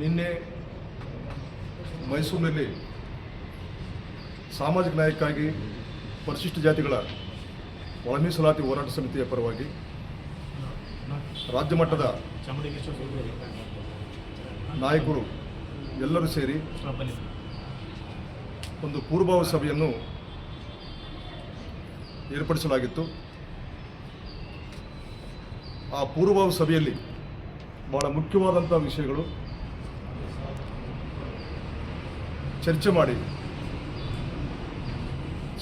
ನಿನ್ನೆ ಮೈಸೂರಿನಲ್ಲಿ ಸಾಮಾಜಿಕ ನ್ಯಾಯಕ್ಕಾಗಿ ಪರಿಶಿಷ್ಟ ಜಾತಿಗಳ ಒಳ ಮೀಸಲಾತಿ ಹೋರಾಟ ಸಮಿತಿಯ ಪರವಾಗಿ ರಾಜ್ಯ ಮಟ್ಟದ ನಾಯಕರು ಎಲ್ಲರೂ ಸೇರಿ ಒಂದು ಪೂರ್ವಭಾವಿ ಸಭೆಯನ್ನು ಏರ್ಪಡಿಸಲಾಗಿತ್ತು. ಆ ಪೂರ್ವಭಾವಿ ಸಭೆಯಲ್ಲಿ ಬಹಳ ಮುಖ್ಯವಾದಂಥ ವಿಷಯಗಳು ಚರ್ಚೆ ಮಾಡಿ.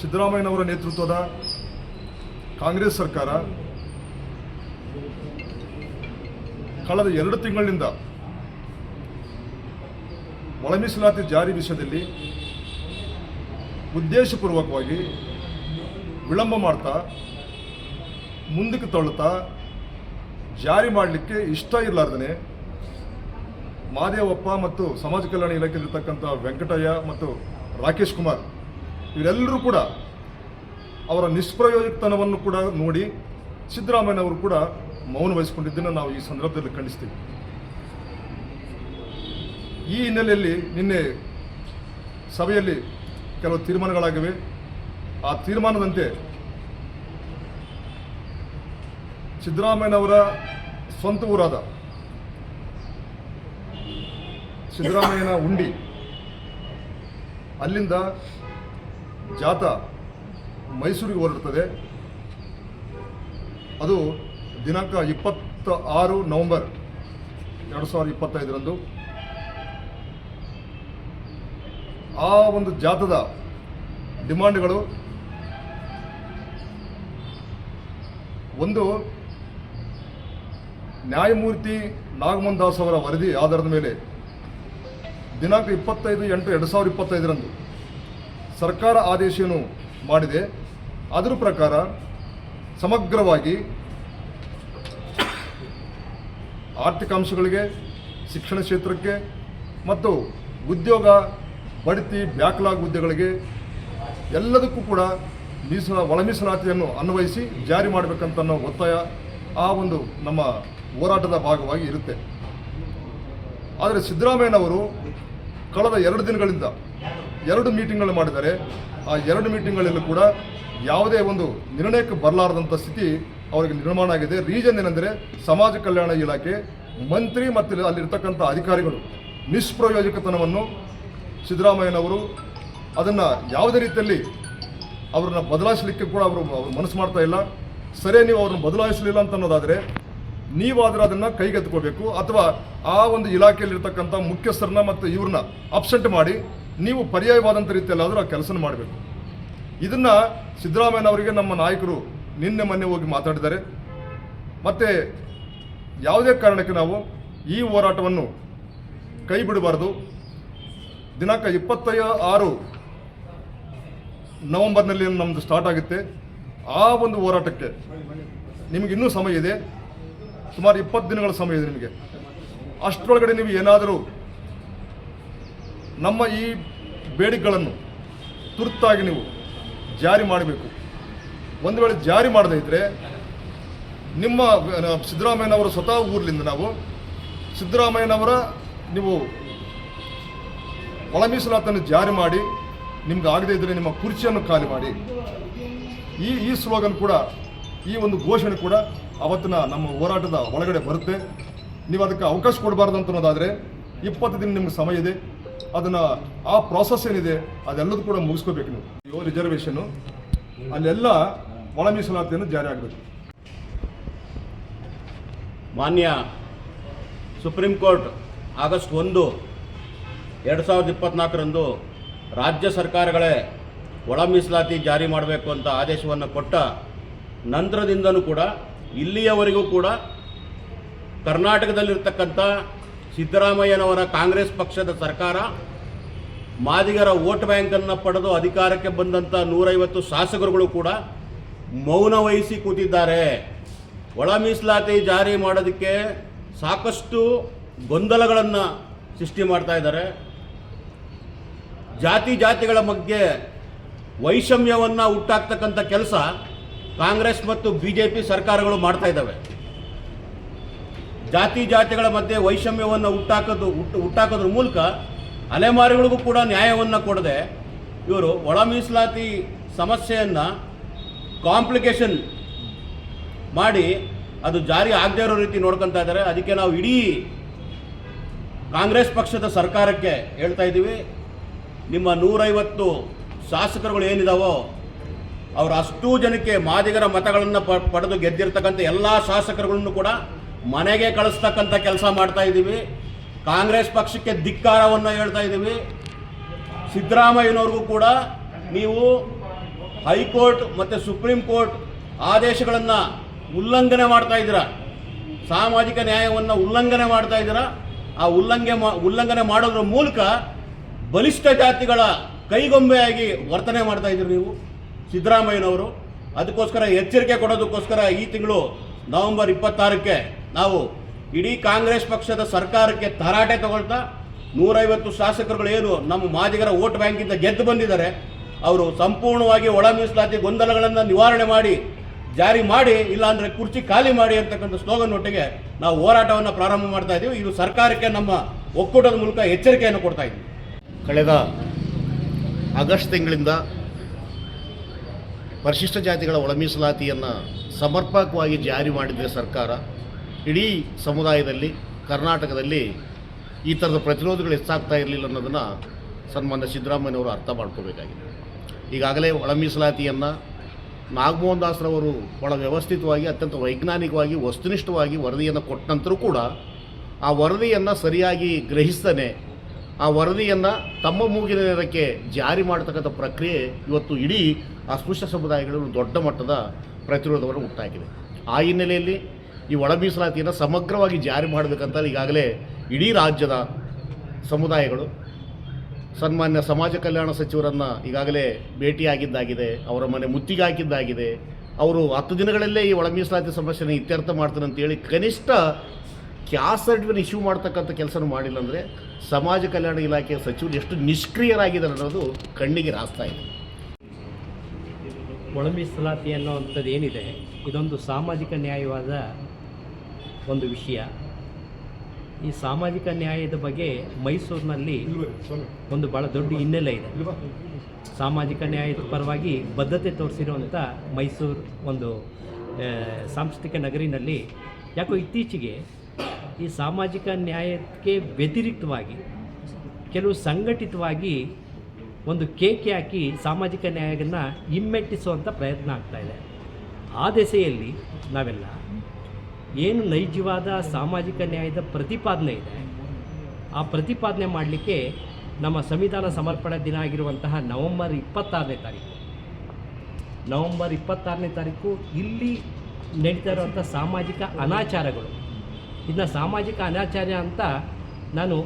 ಸಿದ್ದರಾಮಯ್ಯನವರ ನೇತೃತ್ವದ ಕಾಂಗ್ರೆಸ್ ಸರ್ಕಾರ ಕಳೆದ ಎರಡು ತಿಂಗಳಿನಿಂದ ಒಳ ಮೀಸಲಾತಿ ಜಾರಿ ವಿಷಯದಲ್ಲಿ ಉದ್ದೇಶಪೂರ್ವಕವಾಗಿ ವಿಳಂಬ ಮಾಡ್ತಾ, ಮುಂದಕ್ಕೆ ತಳ್ಳುತ್ತಾ, ಜಾರಿ ಮಾಡಲಿಕ್ಕೆ ಇಷ್ಟ ಇರಲಾರ್ದೇ ಮಾದೇವಪ್ಪ ಮತ್ತು ಸಮಾಜ ಕಲ್ಯಾಣ ಇಲಾಖೆಯಲ್ಲಿರ್ತಕ್ಕಂಥ ವೆಂಕಟಯ್ಯ ಮತ್ತು ರಾಕೇಶ್ ಕುಮಾರ್, ಇವರೆಲ್ಲರೂ ಕೂಡ ಅವರ ನಿಷ್ಪ್ರಯೋಜಕತನವನ್ನು ಕೂಡ ನೋಡಿ ಸಿದ್ದರಾಮಯ್ಯನವರು ಕೂಡ ಮೌನ ವಹಿಸಿಕೊಂಡಿದ್ದನ್ನು ನಾವು ಈ ಸಂದರ್ಭದಲ್ಲಿ ಖಂಡಿಸ್ತೀವಿ. ಈ ಹಿನ್ನೆಲೆಯಲ್ಲಿ ನಿನ್ನೆ ಸಭೆಯಲ್ಲಿ ಕೆಲವು ತೀರ್ಮಾನಗಳಾಗಿವೆ. ಆ ತೀರ್ಮಾನದಂತೆ ಸಿದ್ದರಾಮಯ್ಯನವರ ಸ್ವಂತ ಊರಾದ ಸಿದ್ದರಾಮಯ್ಯನ ಉಂಡಿ. ಅಲ್ಲಿಂದ ಜಾಥಾ ಮೈಸೂರಿಗೆ ಹೊರಡ್ತದೆ. ಅದು ದಿನಾಂಕ ಇಪ್ಪತ್ತ ಆರು ನವಂಬರ್ ಎರಡು ಸಾವಿರದ ಇಪ್ಪತ್ತೈದರಂದು. ಆ ಒಂದು ಜಾತದ ಡಿಮಾಂಡ್ಗಳು ಒಂದು ನ್ಯಾಯಮೂರ್ತಿ ನಾಗಮೋಹನ್ ದಾಸ್ ಅವರ ವರದಿ, ಆಧಾರದ ಮೇಲೆ ದಿನಾಂಕ ಇಪ್ಪತ್ತೈದು ಎಂಟು ಎರಡು ಸಾವಿರದ ಇಪ್ಪತ್ತೈದರಂದು ಸರ್ಕಾರ ಆದೇಶವನ್ನು ಮಾಡಿದೆ. ಅದರ ಪ್ರಕಾರ ಸಮಗ್ರವಾಗಿ ಆರ್ಥಿಕ ಅಂಶಗಳಿಗೆ ಶಿಕ್ಷಣ ಕ್ಷೇತ್ರಕ್ಕೆ ಮತ್ತು ಉದ್ಯೋಗ ಬಡ್ತಿ ಬ್ಯಾಕ್ಲಾಗ್ ಹುದ್ದೆಗಳಿಗೆ ಎಲ್ಲದಕ್ಕೂ ಕೂಡ ಮೀಸಲ ಒಳ ಮೀಸಲಾತಿಯನ್ನು ಅನ್ವಯಿಸಿ ಜಾರಿ ಮಾಡಬೇಕಂತ ಅನ್ನೋ ಒತ್ತಾಯ ಆ ಒಂದು ನಮ್ಮ ಹೋರಾಟದ ಭಾಗವಾಗಿ ಇರುತ್ತೆ. ಆದರೆ ಸಿದ್ದರಾಮಯ್ಯನವರು ಕಳೆದ ಎರಡು ದಿನಗಳಿಂದ ಎರಡು ಮೀಟಿಂಗ್ಗಳು ಮಾಡಿದ್ದಾರೆ. ಆ ಎರಡು ಮೀಟಿಂಗ್ಗಳಲ್ಲೂ ಕೂಡ ಯಾವುದೇ ಒಂದು ನಿರ್ಣಯಕ್ಕೆ ಬರಲಾರದಂಥ ಸ್ಥಿತಿ ಅವರಿಗೆ ನಿರ್ಮಾಣ ಆಗಿದೆ. ರೀಸನ್ ಏನಂದರೆ ಸಮಾಜ ಕಲ್ಯಾಣ ಇಲಾಖೆ, ಮಂತ್ರಿ ಮತ್ತು ಅಲ್ಲಿರ್ತಕ್ಕಂಥ ಅಧಿಕಾರಿಗಳು ನಿಷ್ಪ್ರಯೋಜಕತನವನ್ನು ಸಿದ್ದರಾಮಯ್ಯನವರು ಅದನ್ನು ಯಾವುದೇ ರೀತಿಯಲ್ಲಿ ಅವರನ್ನು ಬದಲಾಯಿಸಲಿಕ್ಕೆ ಕೂಡ ಅವರು ಮನಸ್ಸು ಮಾಡ್ತಾ ಇಲ್ಲ. ಸರಿ ನೀವು ಅವ್ರನ್ನ ಬದಲಾಯಿಸಲಿಲ್ಲ ಅಂತ ಅನ್ನೋದಾದರೆ ನೀವಾದ್ರೆ ಅದನ್ನು ಕೈಗೆತ್ಕೋಬೇಕು ಅಥವಾ ಆ ಒಂದು ಇಲಾಖೆಯಲ್ಲಿರ್ತಕ್ಕಂಥ ಮುಖ್ಯಸ್ಥರನ್ನ ಮತ್ತು ಇವ್ರನ್ನ ಅಬ್ಸೆಂಟ್ ಮಾಡಿ ನೀವು ಪರ್ಯಾಯವಾದಂಥ ರೀತಿಯಲ್ಲಾದರೂ ಆ ಕೆಲಸ ಮಾಡಬೇಕು. ಇದನ್ನು ಸಿದ್ದರಾಮಯ್ಯನವರಿಗೆ ನಮ್ಮ ನಾಯಕರು ನಿನ್ನೆ ಮೊನ್ನೆ ಹೋಗಿ ಮಾತಾಡಿದ್ದಾರೆ. ಮತ್ತು ಯಾವುದೇ ಕಾರಣಕ್ಕೆ ನಾವು ಈ ಹೋರಾಟವನ್ನು ಕೈ ಬಿಡಬಾರ್ದು ದಿನಾಂಕ ಇಪ್ಪತ್ತೈದು ಆರು ನವೆಂಬರ್ನಲ್ಲಿ ನಮ್ಮದು ಸ್ಟಾರ್ಟ್ ಆಗುತ್ತೆ. ಆ ಒಂದು ಹೋರಾಟಕ್ಕೆ ನಿಮಗಿನ್ನೂ ಸಮಯ ಇದೆ. ಸುಮಾರು ಇಪ್ಪತ್ತು ದಿನಗಳ ಸಮಯ ಇದೆ ನಿಮಗೆ. ಅಷ್ಟರೊಳಗಡೆ ನೀವು ಏನಾದರೂ ನಮ್ಮ ಈ ಬೇಡಿಕೆಗಳನ್ನು ತುರ್ತಾಗಿ ನೀವು ಜಾರಿ ಮಾಡಬೇಕು. ಒಂದು ವೇಳೆ ಜಾರಿ ಮಾಡದೇ ಇದ್ದರೆ ನಿಮ್ಮ ಸಿದ್ದರಾಮಯ್ಯನವರ ಸ್ವತಃ ಊರಿನಿಂದ ನಾವು, ಸಿದ್ದರಾಮಯ್ಯನವರ ನೀವು ಒಳ ಮೀಸಲಾತನ್ನು ಜಾರಿ ಮಾಡಿ, ನಿಮ್ಗೆ ಆಗದೇ ಇದ್ದರೆ ನಿಮ್ಮ ಕುರ್ಚಿಯನ್ನು ಖಾಲಿ ಮಾಡಿ. ಈ ಈ ಸ್ಲೋಗನ್ ಕೂಡ ಈ ಒಂದು ಘೋಷಣೆ ಕೂಡ ಅವತ್ತಿನ ನಮ್ಮ ಹೋರಾಟದ ಒಳಗಡೆ ಬರುತ್ತೆ. ನೀವು ಅದಕ್ಕೆ ಅವಕಾಶ ಕೊಡಬಾರ್ದು ಅಂತ ಅನ್ನೋದಾದರೆ ಇಪ್ಪತ್ತು ದಿನ ನಿಮ್ಗೆ ಸಮಯ ಇದೆ. ಅದನ್ನು ಆ ಪ್ರಾಸೆಸ್ ಏನಿದೆ ಅದೆಲ್ಲದೂ ಕೂಡ ಮುಗಿಸ್ಕೋಬೇಕು ನೀವು. ಇವು ರಿಸರ್ವೇಷನ್ನು ಅಲ್ಲೆಲ್ಲ ಒಳ ಮೀಸಲಾತಿಯನ್ನು ಜಾರಿ ಆಗಬೇಕು. ಮಾನ್ಯ ಸುಪ್ರೀಂ ಕೋರ್ಟ್ ಆಗಸ್ಟ್ ಒಂದು ಎರಡು ಸಾವಿರದ ಇಪ್ಪತ್ನಾಲ್ಕರಂದು ರಾಜ್ಯ ಸರ್ಕಾರಗಳೇ ಒಳ ಮೀಸಲಾತಿ ಜಾರಿ ಮಾಡಬೇಕು ಅಂತ ಆದೇಶವನ್ನು ಕೊಟ್ಟ ನಂತರದಿಂದನೂ ಕೂಡ ಇಲ್ಲಿಯವರೆಗೂ ಕೂಡ ಕರ್ನಾಟಕದಲ್ಲಿರ್ತಕ್ಕಂಥ ಸಿದ್ದರಾಮಯ್ಯನವರ ಕಾಂಗ್ರೆಸ್ ಪಕ್ಷದ ಸರ್ಕಾರ ಮಾದಿಗರ ವೋಟ್ ಬ್ಯಾಂಕನ್ನು ಪಡೆದು ಅಧಿಕಾರಕ್ಕೆ ಬಂದಂಥ ನೂರೈವತ್ತು ಶಾಸಕರುಗಳು ಕೂಡ ಮೌನ ವಹಿಸಿ ಕೂತಿದ್ದಾರೆ. ಒಳ ಮೀಸಲಾತಿ ಜಾರಿ ಮಾಡೋದಕ್ಕೆ ಸಾಕಷ್ಟು ಗೊಂದಲಗಳನ್ನು ಸೃಷ್ಟಿ ಮಾಡ್ತಾ ಇದ್ದಾರೆ. ಜಾತಿ ಜಾತಿಗಳ ಬಗ್ಗೆ ವೈಷಮ್ಯವನ್ನು ಹುಟ್ಟಾಕ್ತಕ್ಕಂಥ ಕೆಲಸ ಕಾಂಗ್ರೆಸ್ ಮತ್ತು ಬಿ ಜೆ ಪಿ ಸರ್ಕಾರಗಳು ಮಾಡ್ತಾ ಇದ್ದಾವೆ. ಜಾತಿ ಜಾತಿಗಳ ಮಧ್ಯೆ ವೈಷಮ್ಯವನ್ನು ಹುಟ್ಟಾಕೋದು ಹುಟ್ಟು ಹುಟ್ಟಾಕೋದ್ರ ಮೂಲಕ ಅಲೆಮಾರಿಗಳಿಗೂ ಕೂಡ ನ್ಯಾಯವನ್ನು ಕೊಡದೆ ಇವರು ಒಳ ಮೀಸಲಾತಿ ಸಮಸ್ಯೆಯನ್ನು ಕಾಂಪ್ಲಿಕೇಶನ್ ಮಾಡಿ ಅದು ಜಾರಿ ಆಗದೇ ಇರೋ ರೀತಿ ನೋಡ್ಕೊತಾ ಇದ್ದಾರೆ. ಅದಕ್ಕೆ ನಾವು ಇಡೀ ಕಾಂಗ್ರೆಸ್ ಪಕ್ಷದ ಸರ್ಕಾರಕ್ಕೆ ಹೇಳ್ತಾ ಇದ್ದೀವಿ. ನಿಮ್ಮ ನೂರೈವತ್ತು ಶಾಸಕರುಗಳು ಏನಿದಾವೋ ಅವರು ಅಷ್ಟೂ ಜನಕ್ಕೆ ಮಾದಿಗರ ಮತಗಳನ್ನು ಪಡೆದು ಗೆದ್ದಿರ್ತಕ್ಕಂಥ ಎಲ್ಲ ಶಾಸಕರುಗಳನ್ನು ಕೂಡ ಮನೆಗೆ ಕಳಿಸ್ತಕ್ಕಂಥ ಕೆಲಸ ಮಾಡ್ತಾ ಇದ್ದೀವಿ. ಕಾಂಗ್ರೆಸ್ ಪಕ್ಷಕ್ಕೆ ಧಿಕ್ಕಾರವನ್ನು ಹೇಳ್ತಾ ಇದ್ದೀವಿ. ಸಿದ್ದರಾಮಯ್ಯನವ್ರಿಗೂ ಕೂಡ ನೀವು ಹೈಕೋರ್ಟ್ ಮತ್ತು ಸುಪ್ರೀಂ ಕೋರ್ಟ್ ಆದೇಶಗಳನ್ನು ಉಲ್ಲಂಘನೆ ಮಾಡ್ತಾ ಇದ್ದೀರಾ? ಸಾಮಾಜಿಕ ನ್ಯಾಯವನ್ನು ಉಲ್ಲಂಘನೆ ಮಾಡ್ತಾ ಇದ್ದೀರಾ? ಆ ಉಲ್ಲಂಘನೆ ಮಾ, ಉಲ್ಲಂಘನೆ ಮಾಡೋದ್ರ ಮೂಲಕ ಬಲಿಷ್ಠ ಜಾತಿಗಳ ಕೈಗೊಂಬೆಯಾಗಿ ವರ್ತನೆ ಮಾಡ್ತಾ ಇದ್ದೀರಿ ನೀವು. ಸಿದ್ದರಾಮಯ್ಯನವರು ಅದಕ್ಕೋಸ್ಕರ ಎಚ್ಚರಿಕೆ ಕೊಡೋದಕ್ಕೋಸ್ಕರ ಈ ತಿಂಗಳು ನವೆಂಬರ್ ಇಪ್ಪತ್ತಾರಕ್ಕೆ ನಾವು ಇಡೀ ಕಾಂಗ್ರೆಸ್ ಪಕ್ಷದ ಸರ್ಕಾರಕ್ಕೆ ತರಾಟೆ ತಗೊಳ್ತಾ ನೂರೈವತ್ತು ಶಾಸಕರುಗಳು ಏನು ನಮ್ಮ ಮಾದಿಗರ ವೋಟ್ ಬ್ಯಾಂಕಿಂದ ಗೆದ್ದು ಬಂದಿದ್ದಾರೆ. ಅವರು ಸಂಪೂರ್ಣವಾಗಿ ಒಳ ಮೀಸಲಾತಿ ಗೊಂದಲಗಳನ್ನು ನಿವಾರಣೆ ಮಾಡಿ, ಜಾರಿ ಮಾಡಿ, ಇಲ್ಲಾಂದ್ರೆ ಕುರ್ಚಿ ಖಾಲಿ ಮಾಡಿ ಅಂತಕ್ಕಂಥ ಸ್ಲೋಗನ್ ಒಟ್ಟಿಗೆ ನಾವು ಹೋರಾಟವನ್ನು ಪ್ರಾರಂಭ ಮಾಡ್ತಾ ಇದ್ದೀವಿ ಇದು ಸರ್ಕಾರಕ್ಕೆ ನಮ್ಮ ಒಕ್ಕೂಟದ ಮೂಲಕ ಎಚ್ಚರಿಕೆಯನ್ನು ಕೊಡ್ತಾ ಇದ್ದೀವಿ ಕಳೆದ ಆಗಸ್ಟ್ ತಿಂಗಳಿಂದ ಪರಿಶಿಷ್ಟ ಜಾತಿಗಳ ಒಳ ಮೀಸಲಾತಿಯನ್ನು ಸಮರ್ಪಕವಾಗಿ ಜಾರಿ ಮಾಡಿದರೆ ಸರ್ಕಾರ. ಇಡೀ ಸಮುದಾಯದಲ್ಲಿ, ಕರ್ನಾಟಕದಲ್ಲಿ ಈ ಥರದ ಪ್ರತಿರೋಧಗಳು ಹೆಚ್ಚಾಗ್ತಾ ಇರಲಿಲ್ಲ ಅನ್ನೋದನ್ನು ಸನ್ಮಾನ್ಯ ಸಿದ್ದರಾಮಯ್ಯವರು ಅರ್ಥ ಮಾಡ್ಕೋಬೇಕಾಗಿದೆ. ಈಗಾಗಲೇ ಒಳ ಮೀಸಲಾತಿಯನ್ನು ನಾಗಮೋಹನ್ ದಾಸ್ರವರು ಬಹಳ ವ್ಯವಸ್ಥಿತವಾಗಿ, ಅತ್ಯಂತ ವೈಜ್ಞಾನಿಕವಾಗಿ, ವಸ್ತುನಿಷ್ಠವಾಗಿ ವರದಿಯನ್ನು ಕೊಟ್ಟ ನಂತರ ಕೂಡ ಆ ವರದಿಯನ್ನು ಸರಿಯಾಗಿ ಗ್ರಹಿಸ್ತಾನೆ, ಆ ವರದಿಯನ್ನು ತಮ್ಮ ಮೂಗಿನ ನೆರಕ್ಕೆ ಜಾರಿ ಮಾಡತಕ್ಕಂಥ ಪ್ರಕ್ರಿಯೆ ಇವತ್ತು ಇಡೀ ಅಸ್ಪೃಶ್ಯ ಸಮುದಾಯಗಳು ದೊಡ್ಡ ಮಟ್ಟದ ಪ್ರತಿರೋಧವನ್ನು ಉಂಟಾಗಿದೆ ಆ ಹಿನ್ನೆಲೆಯಲ್ಲಿ ಈ ಒಳ ಮೀಸಲಾತಿಯನ್ನು ಸಮಗ್ರವಾಗಿ ಜಾರಿ ಮಾಡಬೇಕಂತ ಈಗಾಗಲೇ ಇಡೀ ರಾಜ್ಯದ ಸಮುದಾಯಗಳು, ಸನ್ಮಾನ್ಯ ಸಮಾಜ ಕಲ್ಯಾಣ ಸಚಿವರನ್ನು ಈಗಾಗಲೇ ಭೇಟಿಯಾಗಿದ್ದಾಗಿದೆ, ಅವರ ಮನೆ ಮುತ್ತಿಗೆ ಹಾಕಿದ್ದಾಗಿದೆ. ಅವರು ಹತ್ತು ದಿನಗಳಲ್ಲೇ ಈ ಒಳ ಮೀಸಲಾತಿ ಸಮಸ್ಯೆನ ಇತ್ಯರ್ಥ ಮಾಡ್ತಾರೆ ಅಂತೇಳಿ ಕನಿಷ್ಠ ಕ್ಯಾಸ್ ಸರ್ಟಿಫಿಕೇಟ್ ಇಶ್ಯೂ ಮಾಡ್ತಕ್ಕಂಥ ಕೆಲಸನೂ ಮಾಡಿಲ್ಲ ಅಂದರೆ ಸಮಾಜ ಕಲ್ಯಾಣ ಇಲಾಖೆಯ ಸಚಿವರು ಎಷ್ಟು ನಿಷ್ಕ್ರಿಯರಾಗಿದ್ದಾರೆ ಅನ್ನೋದು ಕಣ್ಣಿಗೆ ರಾಸ್ತಾ ಇದೆ. ಒಳ ಮೀಸಲಾತಿ ಅನ್ನುವಂಥದ್ದು ಏನಿದೆ, ಇದೊಂದು ಸಾಮಾಜಿಕ ನ್ಯಾಯವಾದ ಒಂದು ವಿಷಯ. ಈ ಸಾಮಾಜಿಕ ನ್ಯಾಯದ ಬಗ್ಗೆ ಮೈಸೂರಿನಲ್ಲಿ ಒಂದು ಭಾಳ ದೊಡ್ಡ ಹಿನ್ನೆಲೆ ಇದೆ. ಸಾಮಾಜಿಕ ನ್ಯಾಯದ ಪರವಾಗಿ ಬದ್ಧತೆ ತೋರಿಸಿರುವಂಥ ಮೈಸೂರು ಒಂದು ಸಾಂಸ್ಕೃತಿಕ ನಗರಿನಲ್ಲಿ ಯಾಕೋ ಇತ್ತೀಚೆಗೆ ಈ ಸಾಮಾಜಿಕ ನ್ಯಾಯಕ್ಕೆ ವ್ಯತಿರಿಕ್ತವಾಗಿ, ಕೆಲವು ಸಂಘಟಿತವಾಗಿ ಒಂದು ಕೇಕೆ ಹಾಕಿ ಸಾಮಾಜಿಕ ನ್ಯಾಯವನ್ನು ಹಿಮ್ಮೆಟ್ಟಿಸುವಂಥ ಪ್ರಯತ್ನ ಆಗ್ತಾ ಇದೆ. ಆ ದೆಸೆಯಲ್ಲಿ ನಾವೆಲ್ಲ ಏನು ನೈಜವಾದ ಸಾಮಾಜಿಕ ನ್ಯಾಯದ ಪ್ರತಿಪಾದನೆ ಇದೆ, ಆ ಪ್ರತಿಪಾದನೆ ಮಾಡಲಿಕ್ಕೆ ನಮ್ಮ ಸಂವಿಧಾನ ಸಮರ್ಪಣಾ ದಿನ ಆಗಿರುವಂತಹ ನವೆಂಬರ್ ಇಪ್ಪತ್ತಾರನೇ ತಾರೀಕು. ನವೆಂಬರ್ ಇಪ್ಪತ್ತಾರನೇ ತಾರೀಕು ಇಲ್ಲಿ ನಡೀತಾ ಇರುವಂಥ ಸಾಮಾಜಿಕ ಅನಾಚಾರಗಳು. ಇದನ್ನ ಸಾಮಾಜಿಕ ಅನಾಚಾರ ಅಂತ ನಾನು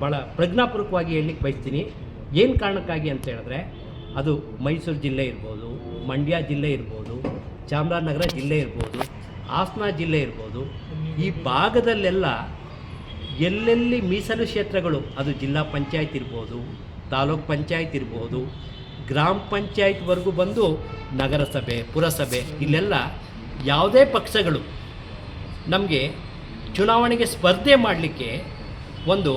ಭಾಳ ಪ್ರಜ್ಞಾಪೂರ್ವಕವಾಗಿ ಹೇಳಲಿಕ್ಕೆ ಬಯಸ್ತೀನಿ. ಏನು ಕಾರಣಕ್ಕಾಗಿ ಅಂತ ಹೇಳಿದ್ರೆ, ಅದು ಮೈಸೂರು ಜಿಲ್ಲೆ ಇರ್ಬೋದು, ಮಂಡ್ಯ ಜಿಲ್ಲೆ ಇರ್ಬೋದು, ಚಾಮರಾಜನಗರ ಜಿಲ್ಲೆ ಇರ್ಬೋದು, ಹಾಸನ ಜಿಲ್ಲೆ ಇರ್ಬೋದು, ಈ ಭಾಗದಲ್ಲೆಲ್ಲ ಎಲ್ಲೆಲ್ಲಿ ಮೀಸಲು ಕ್ಷೇತ್ರಗಳು, ಅದು ಜಿಲ್ಲಾ ಪಂಚಾಯತ್ ಇರ್ಬೋದು, ತಾಲೂಕ್ ಪಂಚಾಯತ್ ಇರ್ಬೋದು, ಗ್ರಾಮ ಪಂಚಾಯತ್ವರೆಗೂ ಬಂದು ನಗರಸಭೆ, ಪುರಸಭೆ, ಇಲ್ಲೆಲ್ಲ ಯಾವುದೇ ಪಕ್ಷಗಳು ನಮಗೆ ಚುನಾವಣೆಗೆ ಸ್ಪರ್ಧೆ ಮಾಡಲಿಕ್ಕೆ ಒಂದು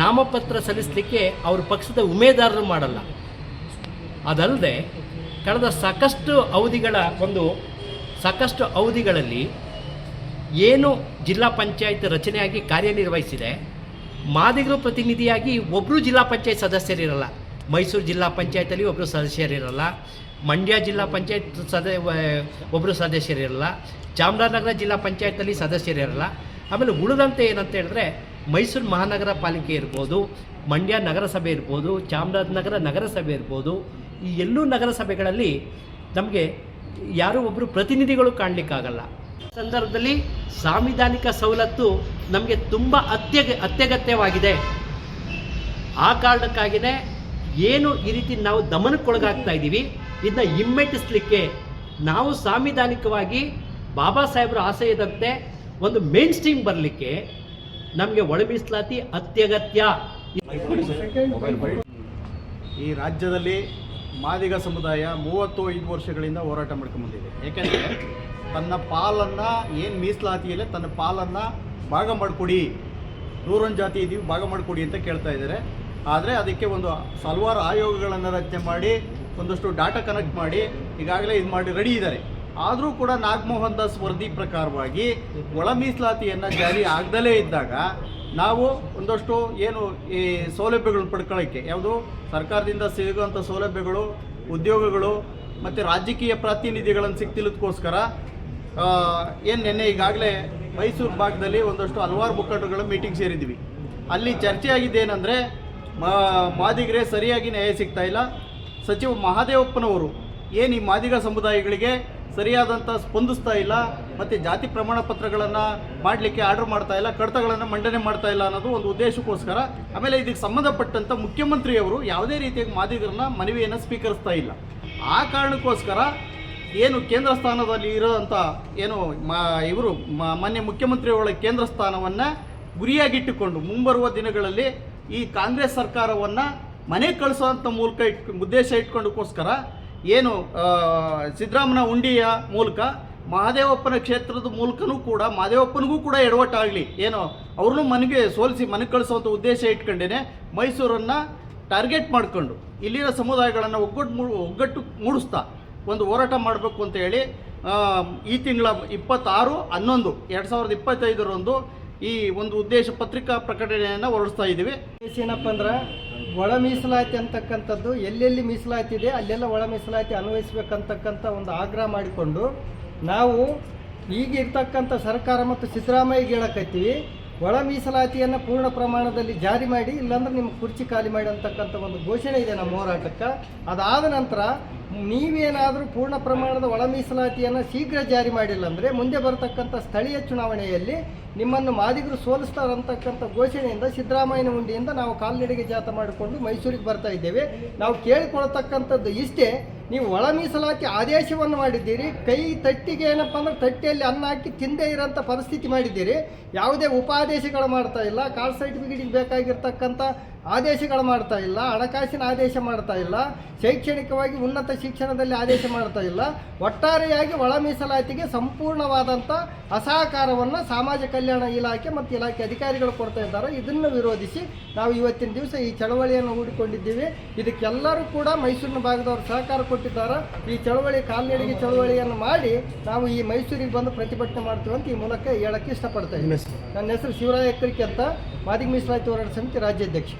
ನಾಮಪತ್ರ ಸಲ್ಲಿಸಲಿಕ್ಕೆ ಅವರು ಪಕ್ಷದ ಉಮೇದಾರರು ಮಾಡಲ್ಲ. ಅದಲ್ಲದೆ ಕಳೆದ ಸಾಕಷ್ಟು ಅವಧಿಗಳ ಒಂದು ಸಾಕಷ್ಟು ಅವಧಿಗಳಲ್ಲಿ ಏನು ಜಿಲ್ಲಾ ಪಂಚಾಯತ್ ರಚನೆಯಾಗಿ ಕಾರ್ಯನಿರ್ವಹಿಸಿದೆ, ಮಾದಿಗರು ಪ್ರತಿನಿಧಿಯಾಗಿ ಒಬ್ಬರು ಜಿಲ್ಲಾ ಪಂಚಾಯತ್ ಸದಸ್ಯರಿರಲ್ಲ. ಮೈಸೂರು ಜಿಲ್ಲಾ ಪಂಚಾಯತಲ್ಲಿ ಒಬ್ಬರು ಸದಸ್ಯರಿರಲ್ಲ. ಮಂಡ್ಯ ಜಿಲ್ಲಾ ಪಂಚಾಯತ್ ಸದ ಒಬ್ಬರು ಸದಸ್ಯರಿರಲ್ಲ. ಚಾಮರಾಜನಗರ ಜಿಲ್ಲಾ ಪಂಚಾಯತಲ್ಲಿ ಸದಸ್ಯರಿರಲ್ಲ. ಆಮೇಲೆ ಉಳಿದಂತೆ ಏನಂತ ಹೇಳಿದ್ರೆ ಮೈಸೂರು ಮಹಾನಗರ ಪಾಲಿಕೆ ಇರ್ಬೋದು, ಮಂಡ್ಯ ನಗರಸಭೆ ಇರ್ಬೋದು, ಚಾಮರಾಜನಗರ ನಗರಸಭೆ ಇರ್ಬೋದು, ಈ ಎಲ್ಲೂ ನಗರಸಭೆಗಳಲ್ಲಿ ನಮಗೆ ಯಾರೂ ಒಬ್ಬರು ಪ್ರತಿನಿಧಿಗಳು ಕಾಣಲಿಕ್ಕಾಗಲ್ಲ. ಸಂದರ್ಭದಲ್ಲಿ ಸಾಂವಿಧಾನಿಕ ಸವಲತ್ತು ನಮಗೆ ತುಂಬ ಅತ್ಯಗ, ಅತ್ಯಗತ್ಯವಾಗಿದೆ. ಆ ಕಾರಣಕ್ಕಾಗಿಯೇ ಏನು ಈ ರೀತಿ ನಾವು ದಮನಕ್ಕೊಳಗಾಗ್ತಾ ಇದ್ದೀವಿ, ಇದನ್ನ ಹಿಮ್ಮೆಟ್ಟಿಸ್ಲಿಕ್ಕೆ ನಾವು ಸಾಂವಿಧಾನಿಕವಾಗಿ ಬಾಬಾ ಸಾಹೇಬರ ಆಶಯದಂತೆ ಒಂದು ಮೇನ್ ಸ್ಟ್ರೀಮ್ ಬರಲಿಕ್ಕೆ ನಮಗೆ ಒಳ ಮೀಸಲಾತಿ ಅತ್ಯಗತ್ಯ. ಈ ರಾಜ್ಯದಲ್ಲಿ ಮಾದಿಗ ಸಮುದಾಯ ಮೂವತ್ತು ಐದು ವರ್ಷಗಳಿಂದ ಹೋರಾಟ ಮಾಡ್ಕೊಂಡ್ಬಂದಿದೆ ಏಕೆಂದರೆ ತನ್ನ ಪಾಲನ್ನು ಏನು ಮೀಸಲಾತಿಯಲ್ಲಿ ತನ್ನ ಪಾಲನ್ನು ಭಾಗ ಮಾಡಿಕೊಡಿ, ನೂರೊಂದು ಜಾತಿ ಇದೀವಿ, ಭಾಗ ಮಾಡಿಕೊಡಿ ಅಂತ ಕೇಳ್ತಾ ಇದ್ದಾರೆ. ಆದರೆ ಅದಕ್ಕೆ ಒಂದು ಹಲವಾರು ಆಯೋಗಗಳನ್ನು ರಚನೆ ಮಾಡಿ, ಒಂದಷ್ಟು ಡಾಟಾ ಕನೆಕ್ಟ್ ಮಾಡಿ, ಈಗಾಗಲೇ ಇದು ಮಾಡಿ, ರೆಡಿ ಇದ್ದಾರೆ. ಆದರೂ ಕೂಡ ನಾಗಮೋಹನ್ ದಾಸ್ ವರದಿ ಪ್ರಕಾರವಾಗಿ ಒಳ ಮೀಸಲಾತಿಯನ್ನು ಜಾರಿ ಆಗದಲೇ ಇದ್ದಾಗ ನಾವು ಒಂದಷ್ಟು ಏನು ಈ ಸೌಲಭ್ಯಗಳನ್ನ ಪಡ್ಕೊಳ್ಳೋಕ್ಕೆ ಯಾವುದು ಸರ್ಕಾರದಿಂದ ಸಿಗುವಂಥ ಸೌಲಭ್ಯಗಳು, ಉದ್ಯೋಗಗಳು ಮತ್ತು ರಾಜಕೀಯ ಪ್ರಾತಿನಿಧಿಗಳನ್ನು ಸಿಗ್ತಿಲ್ಲದಕ್ಕೋಸ್ಕರ ಏನು ನಿನ್ನೆ ಈಗಾಗಲೇ ಮೈಸೂರು ಭಾಗದಲ್ಲಿ ಒಂದಷ್ಟು ಹಲವಾರು ಮುಖಂಡರುಗಳ ಮೀಟಿಂಗ್ ಸೇರಿದ್ವಿ. ಅಲ್ಲಿ ಚರ್ಚೆ ಆಗಿದ್ದೇನೆಂದರೆ ಮಾದಿಗರೇ ಸರಿಯಾಗಿ ನ್ಯಾಯ ಸಿಗ್ತಾ ಇಲ್ಲ. ಸಚಿವ ಮಹಾದೇವಪ್ಪನವರು ಏನು ಈ ಮಾದಿಗ ಸಮುದಾಯಗಳಿಗೆ ಸರಿಯಾದಂಥ ಸ್ಪಂದಿಸ್ತಾ ಇಲ್ಲ, ಮತ್ತು ಜಾತಿ ಪ್ರಮಾಣ ಪತ್ರಗಳನ್ನು ಮಾಡಲಿಕ್ಕೆ ಆರ್ಡರ್ ಮಾಡ್ತಾ ಇಲ್ಲ, ಕಡತಗಳನ್ನು ಮಂಡನೆ ಮಾಡ್ತಾ ಇಲ್ಲ ಅನ್ನೋದು ಒಂದು ಉದ್ದೇಶಕ್ಕೋಸ್ಕರ. ಆಮೇಲೆ ಇದಕ್ಕೆ ಸಂಬಂಧಪಟ್ಟಂಥ ಮುಖ್ಯಮಂತ್ರಿಯವರು ಯಾವುದೇ ರೀತಿಯಾಗಿ ಮಾದಿಗರನ್ನ ಮನವಿಯನ್ನು ಸ್ವೀಕರಿಸ್ತಾ ಇಲ್ಲ. ಆ ಕಾರಣಕ್ಕೋಸ್ಕರ ಏನು ಕೇಂದ್ರ ಸ್ಥಾನದಲ್ಲಿ ಇರೋಂಥ ಏನು ಮಾ, ಇವರು ಮಾನ್ಯ ಮುಖ್ಯಮಂತ್ರಿಗಳ ಕೇಂದ್ರ ಸ್ಥಾನವನ್ನು ಗುರಿಯಾಗಿಟ್ಟುಕೊಂಡು ಮುಂಬರುವ ದಿನಗಳಲ್ಲಿ ಈ ಕಾಂಗ್ರೆಸ್ ಸರ್ಕಾರವನ್ನು ಮನೆ ಕಳಿಸೋಂಥ ಮೂಲಕ ಇಟ್ ಉದ್ದೇಶ ಇಟ್ಕೊಂಡಕ್ಕೋಸ್ಕರ ಏನು ಸಿದ್ದರಾಮನ ಉಂಡಿಯ ಮೂಲಕ, ಮಹಾದೇವಪ್ಪನ ಕ್ಷೇತ್ರದ ಮೂಲಕನೂ ಕೂಡ, ಮಹಾದೇವಪ್ಪನಿಗೂ ಕೂಡ ಎಡವಟ್ಟಾಗಲಿ ಏನು, ಅವ್ರನ್ನೂ ಮನೆಗೆ ಸೋಲಿಸಿ ಮನೆ ಕಳಿಸುವಂಥ ಉದ್ದೇಶ ಇಟ್ಕೊಂಡೇನೆ ಮೈಸೂರನ್ನು ಟಾರ್ಗೆಟ್ ಮಾಡಿಕೊಂಡು ಇಲ್ಲಿನ ಸಮುದಾಯಗಳನ್ನು ಒಗ್ಗಟ್ಟು ಒಗ್ಗಟ್ಟು ಮೂಡಿಸ್ತಾ, ಒಂದು ಹೋರಾಟ ಮಾಡಬೇಕು ಅಂತ ಹೇಳಿ ಈ ತಿಂಗಳ ಇಪ್ಪತ್ತಾರು, ಹನ್ನೊಂದು, ಎರಡು ಸಾವಿರದ ಇಪ್ಪತ್ತೈದರಂದು ಈ ಒಂದು ಉದ್ದೇಶ ಪತ್ರಿಕಾ ಪ್ರಕಟಣೆಯನ್ನು ಹೊರಡಿಸ್ತಾ ಇದ್ದೀವಿ. ಏನಪ್ಪ ಅಂದ್ರೆ ಒಳ ಮೀಸಲಾತಿ ಅಂತಕ್ಕಂಥದ್ದು ಎಲ್ಲೆಲ್ಲಿ ಮೀಸಲಾತಿ ಇದೆ ಅಲ್ಲೆಲ್ಲ ಒಳ ಮೀಸಲಾತಿ ಅನ್ವಯಿಸಬೇಕಂತಕ್ಕಂಥ ಒಂದು ಆಗ್ರಹ ಮಾಡಿಕೊಂಡು ನಾವು ಈಗಿರ್ತಕ್ಕಂಥ ಸರ್ಕಾರ ಮತ್ತು ಸಿದ್ದರಾಮಯ್ಯಗೆ ಹೇಳಕತ್ತೀವಿ ಒಳ ಮೀಸಲಾತಿಯನ್ನು ಪೂರ್ಣ ಪ್ರಮಾಣದಲ್ಲಿ ಜಾರಿ ಮಾಡಿ, ಇಲ್ಲಾಂದ್ರೆ ನಿಮ್ಮ ಕುರ್ಚಿ ಖಾಲಿ ಮಾಡಿ ಅಂತಕ್ಕಂಥ ಒಂದು ಘೋಷಣೆ ಇದೆ ನಮ್ಮ ಹೋರಾಟಕ್ಕೆ. ಅದಾದ ನಂತರ ನೀವೇನಾದರೂ ಪೂರ್ಣ ಪ್ರಮಾಣದ ಒಳ ಮೀಸಲಾತಿಯನ್ನು ಶೀಘ್ರ ಜಾರಿ ಮಾಡಿಲ್ಲ ಅಂದರೆ, ಮುಂದೆ ಬರತಕ್ಕಂಥ ಸ್ಥಳೀಯ ಚುನಾವಣೆಯಲ್ಲಿ ನಿಮ್ಮನ್ನು ಮಾದಿಗರು ಸೋಲಿಸ್ತಾರಂತಕ್ಕಂಥ ಘೋಷಣೆಯಿಂದ ಸಿದ್ದರಾಮಯ್ಯನ ಉಂಡಿಯಿಂದ ನಾವು ಕಾಲ್ನಡಿಗೆ ಜಾಥಾ ಮಾಡಿಕೊಂಡು ಮೈಸೂರಿಗೆ ಬರ್ತಾ ಇದ್ದೇವೆ. ನಾವು ಕೇಳಿಕೊಳ್ತಕ್ಕಂಥದ್ದು ಇಷ್ಟೇ. ನೀವು ಒಳ ಮೀಸಲಾತಿ ಆದೇಶವನ್ನು ಮಾಡಿದ್ದೀರಿ, ಕೈ ತಟ್ಟಿಗೆ ಏನಪ್ಪ ಅಂದ್ರೆ ತಟ್ಟೆಯಲ್ಲಿ ಅನ್ನ ಹಾಕಿ ತಿಂದೇ ಇರೋಂಥ ಪರಿಸ್ಥಿತಿ ಮಾಡಿದ್ದೀರಿ. ಯಾವುದೇ ಉಪಾದೇಶಗಳು ಮಾಡ್ತಾ ಇಲ್ಲ. ಕಾಲ್ ಸರ್ಟಿಫಿಕೇಟಿಗೆ ಬೇಕಾಗಿರ್ತಕ್ಕಂಥ ಆದೇಶಗಳು ಮಾಡ್ತಾ ಇಲ್ಲ ಹಣಕಾಸಿನ ಆದೇಶ ಮಾಡ್ತಾ ಇಲ್ಲ ಶೈಕ್ಷಣಿಕವಾಗಿ ಉನ್ನತ ಶಿಕ್ಷಣದಲ್ಲಿ ಆದೇಶ ಮಾಡ್ತಾ ಇಲ್ಲ ಒಟ್ಟಾರೆಯಾಗಿ ಒಳ ಮೀಸಲಾತಿಗೆ ಸಂಪೂರ್ಣವಾದಂಥ ಅಸಹಕಾರವನ್ನು ಸಮಾಜ ಕಲ್ಯಾಣ ಇಲಾಖೆ ಮತ್ತು ಇಲಾಖೆ ಅಧಿಕಾರಿಗಳು ಕೊಡ್ತಾ ಇದ್ದಾರೆ. ಇದನ್ನು ವಿರೋಧಿಸಿ ನಾವು ಇವತ್ತಿನ ದಿವಸ ಈ ಚಳವಳಿಯನ್ನು ಹೂಡಿಕೊಂಡಿದ್ದೀವಿ. ಇದಕ್ಕೆಲ್ಲರೂ ಕೂಡ ಮೈಸೂರಿನ ಭಾಗದವರು ಸಹಕಾರ ಕೊಟ್ಟಿದ್ದಾರೆ. ಈ ಚಳವಳಿ ಕಾಲ್ನಡಿಗೆ ಚಳವಳಿಯನ್ನು ಮಾಡಿ ನಾವು ಈ ಮೈಸೂರಿಗೆ ಬಂದು ಪ್ರತಿಭಟನೆ ಮಾಡ್ತೀವಿ ಅಂತ ಈ ಮೂಲಕ ಹೇಳಕ್ಕೆ ಇಷ್ಟಪಡ್ತಾ ಇದ್ದೀನಿ. ನನ್ನ ಹೆಸರು ಶಿವರಾಯ ಎಕ್ಕರಿಕೆ ಅಂತ. ಮಾದಿಗ ಮೀಸಲಾತಿ ಹೋರಾಟ ಸಮಿತಿ ರಾಜ್ಯಾಧ್ಯಕ್ಷ.